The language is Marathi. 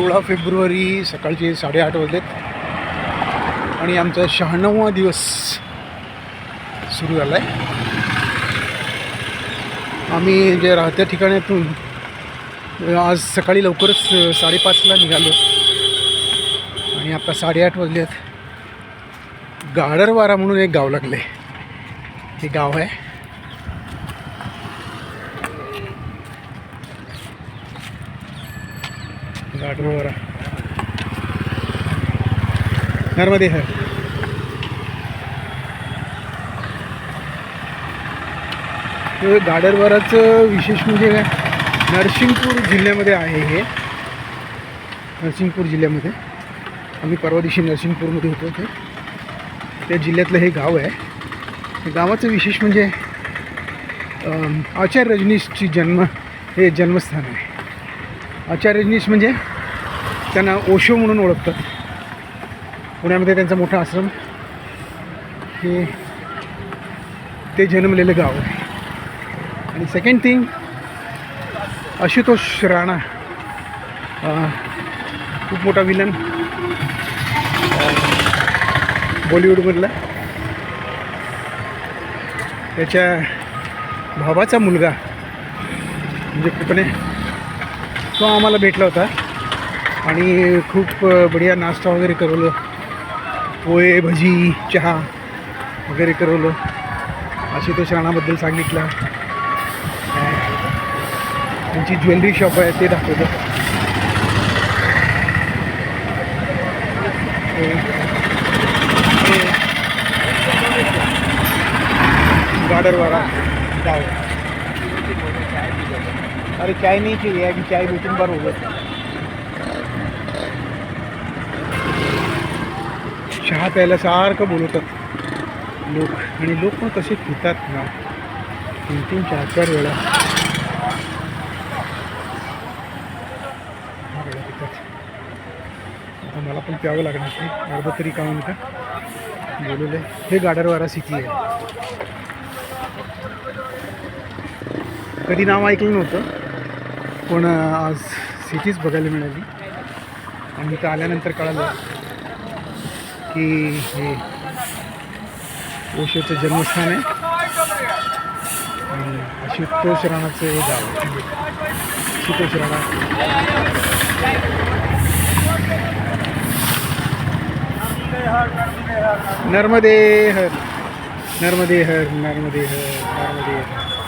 सोळा फेब्रुवारी सकाळचे साडेआठ वाजलेत. आणि आमचा शहाण्णवा दिवस सुरू झाला आहे आम्ही जे राहत्या ठिकाणातून आज सकाळी लवकरच साडेपाचला निघालो. आणि आता साडेआठ वाजलेत. गाडरवारा म्हणून एक गाव लागले हे गाव आहे. गाडरवारा नर्मदे है गाडरवराच विशेष म्हणजे नरसिंगपूर जिल्ह्यामध्ये आहे हे. नरसिंगपूर जिल्ह्यामध्ये. आम्ही परवा दिवशी नरसिंगपूरमध्ये होतो ते त्या जिल्ह्यातलं हे गाव आहे. गावाचं विशेष म्हणजे आचार्य रजनीशची जन्म हे जन्मस्थान आहे. आचार्य रजनीश म्हणजे त्यांना ओशो म्हणून ओळखतात. पुण्यामध्ये त्यांचा मोठा आश्रम. हे ते जन्मलेलं गाव आहे. आणि सेकंड थिंग आशुतोष राणा खूप मोठा विलन बॉलिवूडमधला त्याच्या भावाचा मुलगा म्हणजे पुतणे तो आम्हाला भेटला होता. आणि खूप बढिया नाश्ता वगैरे करवलं पोहे भजी चहा वगैरे करवलं आशुतोष राणाबद्दल सांगितलं. त्यांची ज्वेलरी शॉप आहे ते दाखवलं गाडरवाडा हे. गाव. अरे चाय नहीं चाहिए अभी चाय दो तीन बार हो गए चहा प्यायला सारखं बोलवतात. लोक आणि लोक पण तसे पितात ना. तीन तीन चार चार वेळा. पितात. आता मला पण प्यावं लागणार ते अर्धा तरी का का बोलवलं हे गाडरवारा सिटी आहे. कधी नाव ऐकलं नव्हतं. पण आज सिटीच बघायला मिळाली. आणि इथं आल्यानंतर कळालं की हे ओशोचं जन्मस्थान आहे. आणि आशुतोष राणाचं हे गाव आहे. म्हणजे राणा नर्मदे हर नर्मदे हर नर्मदे हर नर्मदे हर.